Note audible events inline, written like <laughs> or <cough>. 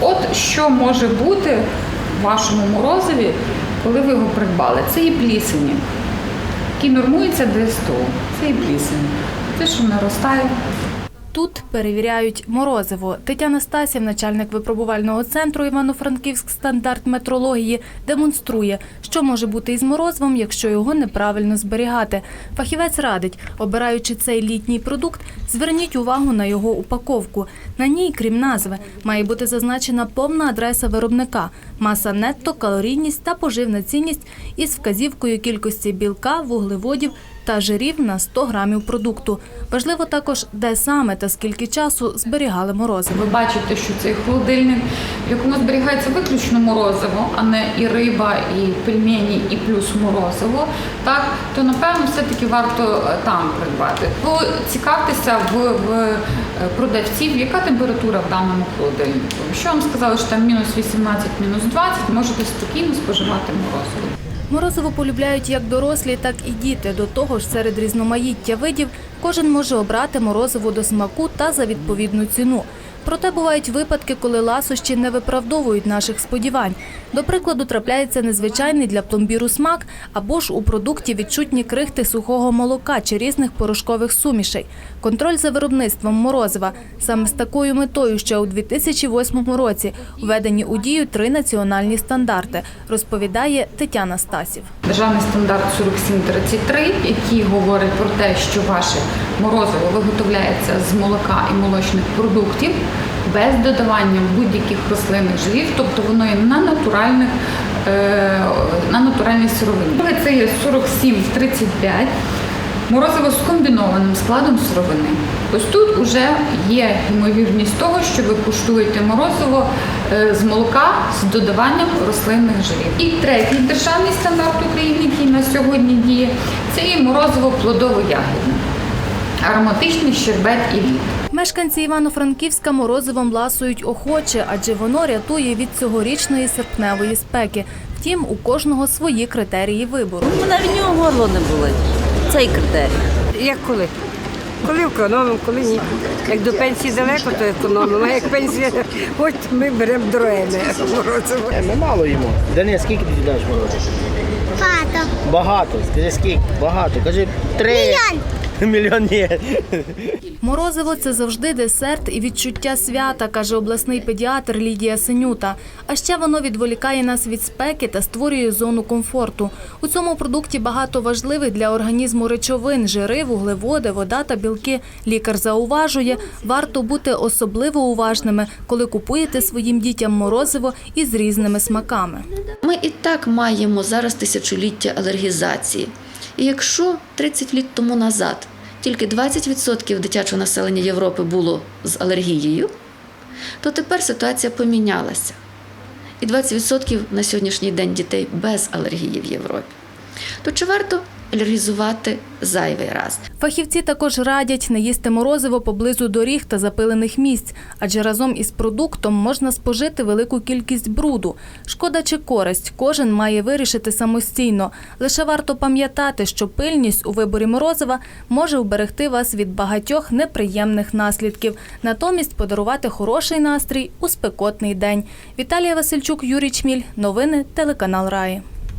От що може бути в вашому морозиві, коли ви його придбали? Це і плісені, які нормуються ДСТО. Це і плісені. Те, що наростає. Тут перевіряють морозиво. Тетяна Стасів, начальник випробувального центру Івано-Франківськ стандарт метрології, демонструє, що може бути із морозивом, якщо його неправильно зберігати. Фахівець радить, обираючи цей літній продукт, зверніть увагу на його упаковку. На ній, крім назви, має бути зазначена повна адреса виробника, маса нетто, калорійність та поживна цінність із вказівкою кількості білка, вуглеводів та жирів на 100 грамів продукту. Важливо також, де саме та скільки часу зберігали морозиво. Ви бачите, що цей холодильник, в якому зберігається виключно морозиво, а не і риба, і пельмені, і плюс морозиво, так то напевно все-таки варто е, там придбати. Поцікавтеся в, в е, продавців, яка температура в даному холодильнику. Якщо вам сказали, що там мінус 18, мінус 20, можете спокійно споживати морозиво. Морозиво полюбляють як дорослі, так і діти. До того ж, серед різноманіття видів кожен може обрати морозиво до смаку та за відповідну ціну. Проте бувають випадки, коли ласощі не виправдовують наших сподівань. До прикладу, трапляється незвичайний для пломбіру смак або ж у продукті відчутні крихти сухого молока чи різних порошкових сумішей. Контроль за виробництвом морозива саме з такою метою ще у 2008 році введені у дію три національні стандарти, розповідає Тетяна Стасів. Державний стандарт 4733, який говорить про те, що ваше морозиво виготовляється з молока і молочних продуктів без додавання будь-яких рослинних жирів, тобто воно є на натуральних е, на натуральній сировині. Це є 4735. Морозиво з комбінованим складом сировини. Ось тут вже є ймовірність того, що ви куштуєте морозиво е, з молока з додаванням рослинних жирів. І третій державний стандарт України, який на сьогодні діє, це є морозиво плодово-ягідне, ароматичний щербет і лід. Мешканці Івано-Франківська морозивом ласують охоче, адже воно рятує від цьогорічної серпневої спеки. Втім, у кожного свої критерії вибору. У мене від нього горло не болить. Цей критерій. Як коли? Коли економимо, коли ні. Як до пенсії далеко, то економимо. А як пенсія, от ми беремо дроєми. Е, Ми мало їмо. Денис, скільки ти даєш морозиво? Багато. Багато. Скажи скільки? Багато. Кажи три. Мільйон. <laughs> Мільйон ні. Морозиво це завжди десерт і відчуття свята, каже обласний педіатр Лідія Синюта. А ще воно відволікає нас від спеки та створює зону комфорту. У цьому продукті багато важливих для організму речовин, жири, вуглеводи, вода та білки. Лікар зауважує, варто бути особливо уважними, коли купуєте своїм дітям морозиво із різними смаками. Ми і так маємо зараз тисячоліття алергізації. І якщо 30 літ тому назад тільки 20% дитячого населення Європи було з алергією, то тепер ситуація помінялася. І 20% на сьогоднішній день дітей без алергії в Європі. То чи варто алергізувати зайвий раз? Фахівці також радять не їсти морозиво поблизу доріг та запилених місць, адже разом із продуктом можна спожити велику кількість бруду. Шкода чи користь кожен має вирішити самостійно. Лише варто пам'ятати, що пильність у виборі морозива може вберегти вас від багатьох неприємних наслідків, натомість подарувати хороший настрій у спекотний день. Віталія Васильчук, Юрій Чміль. Новини телеканал Раї.